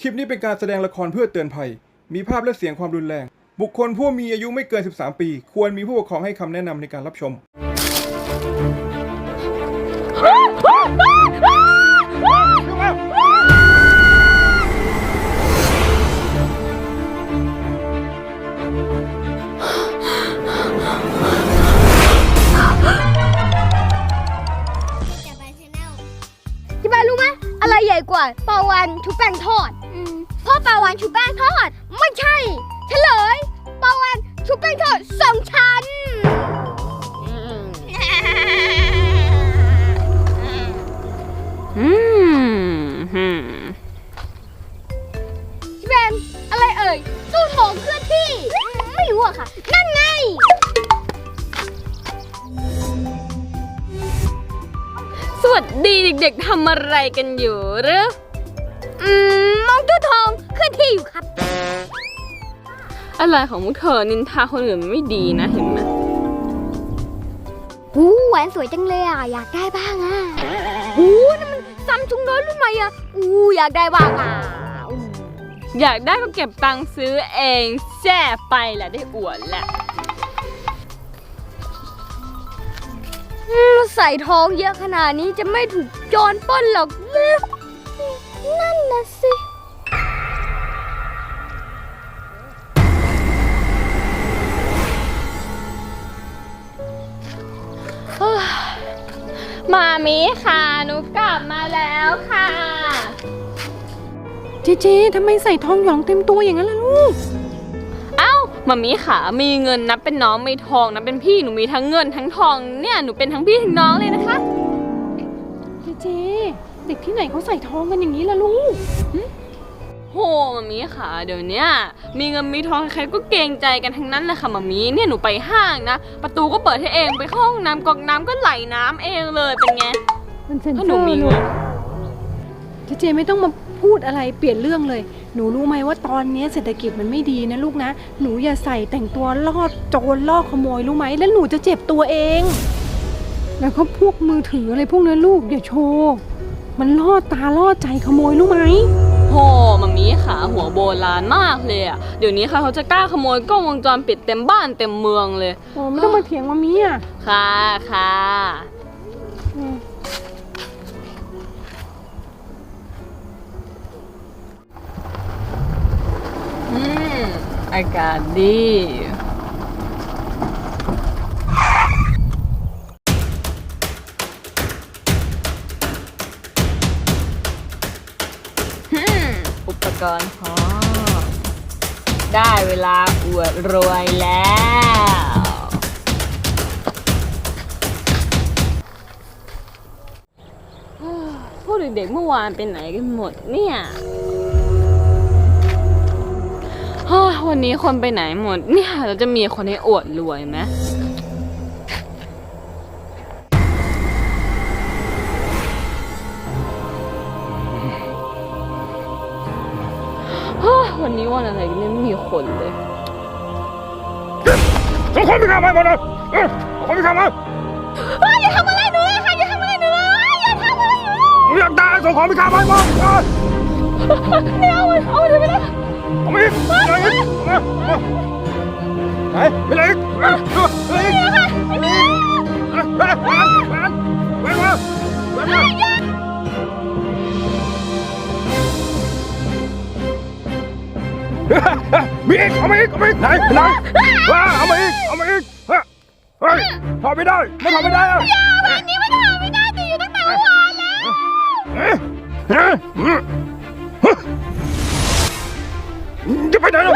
คลิปนี้เป็นการแสดงละครเพื่อเตือนภัย มีภาพและเสียงความรุนแรง บุคคลผู้มีอายุไม่เกิน 13 ปี ควรมีผู้ปกครองให้คำแนะนำในการรับชม ที่บ้านรู้ไหมอะไรใหญ่กว่าปลาวานชุบแป้งทอด พ่อปลาวานชุบแป้งทอด ไม่ใช่เฉลยปลาวานชุบแป้งทอดสองชั้น อืมหืมที่เป็นอะไรเอ่ยตู้โถงเคลื่อนที่ ไม่รู้อะค่ะ นั่นไง สวัสดีเด็กๆทำอะไรกันอยู่หรือ อืม องตู้โถงเคลื่อนที่อยู่ครับ อะไรของมุกเธอนินทาคนอื่นมันไม่ดีนะเห็นไหมอู้แหวนสวยจังเลยอะอยากได้บ้างอะอู้นั่นมันซัมซุงน้อยรุ่นใหม่อะอู้อยากได้บ้างอะอู้อยากได้ก็เก็บตังค์ซื้อเองแช่ไปแหละได้อวดแหละอืมใส่ทองเยอะขนาดนี้จะไม่ถูกโจรปล้นหรอก มามีค่ะหนูกลับมาแล้วค่ะเจเจทำไมใส่ทองหยองเต็มตัวอย่างนั้นล่ะลูก เอ้ามามีค่ะ มีเงินนับเป็นน้องไม่ทองนับเป็นพี่หนูมีทั้งเงินทั้งทองเนี่ยหนูเป็นทั้งพี่ทั้งน้องเลยนะคะ เจเจ เด็กที่ไหนเขาใส่ทองกันอย่างนี้ล่ะลูก โหมามีค่ะ เดี๋ยวเนี้ยมีเงินมีทองใครก็เกรงใจกันทั้งนั้นเลยค่ะมามีเนี่ยหนูไปห้างนะ ประตูก็เปิดให้เองไปเข้าห้องน้ำกรอกน้ำก็ไหลน้ำเองเลยเป็นไง มันเซ็นถ้าเซหนูอร์มีลูเงิกน เจเจไม่ต้องมาพูดอะไรเปลี่ยนเรื่องเลย หนูรู้ไหมว่าตอนนี้เศรษฐกิจมันไม่ดีนะลูกนะ หนูอย่าใส่แต่งตัวล่อโจรล่อขโมยรู้ไหม แล้วหนูจะเจ็บตัวเอง แล้วก็พวกมือถืออะไรพวกนั้นลูกอย่าโชว์ มันล่อตาล่อใจขโมยรู้ไหม โหมามีค่ะหัวโบราณมากเลยอะเดี๋ยวนี้ค่ะเขาจะกล้าขโมยกล้องวงจรปิดเต็มบ้านเต็มเมืองเลย โอ้ไม่ต้องมาเถียงมามีอะค่ะค่ะอืมอืมอากาศดี กรณ์พอได้เวลาอวดรวยแล้ว พวกเด็กๆเมื่อวานเป็นไหนกันหมดเนี่ยวันนี้คนไปไหนหมดเนี่ยเราจะมีคนให้อวดรวยไหม วันนี้วันอะไรกันเนี่ยไม่มีคนเลยส่งคนไปข้ามไปหมดเลยเออเอาคนไปข้ามมาเฮ้ยอย่าทำอะไรหนูเลยค่ะอย่าทำอะไรหนูเลยอย่าทำอะไรหนูเลยมึงอยากได้ส่งของไปข้ามไปหมดเออไม่เอามันเอามันไปเลยเอามาอีกเอามาอีกเอามาเอาไหนไปเลยอีกเอาเอาไปเลยอีกเอาไปอีกเอาไป อีกเอามาอีกเอามาอีกไหนไหนว้าเอามาอีกเอามาอีกเฮ้ยเฮ้ยถอดไม่ได้ไม่ถอดไม่ได้อะอันนี้ไม่ทำไม่ได้ติดอยู่ตั้งแต่เมื่อวานแล้วเอ๊ะเอ๊ะอืมฮะจะไปไหนล่ะ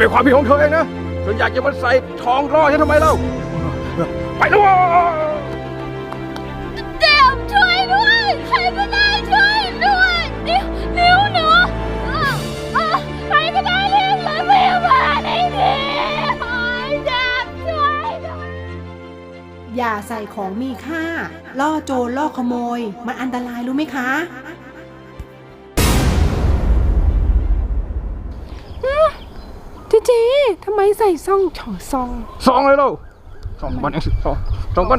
เป็นความผิดของเธอเองนะเธออยากจะมาใส่ทองล่อฉันทำไมเล่า ไปด้วเดี๋ช่วยด้วย ใครก็ได้ช่วยด้วยนิ้วนิ้วหนูใครก็ได้เรียกรถพยาบาลให้ทีอย่าใส่ของมีค่า ล่อโจรล่อขโมย มันอันตรายรู้ไหมคะ เจ๊ทำไมใส่ซองช่องซองซองเลยเราซองบันเองซองซองบัน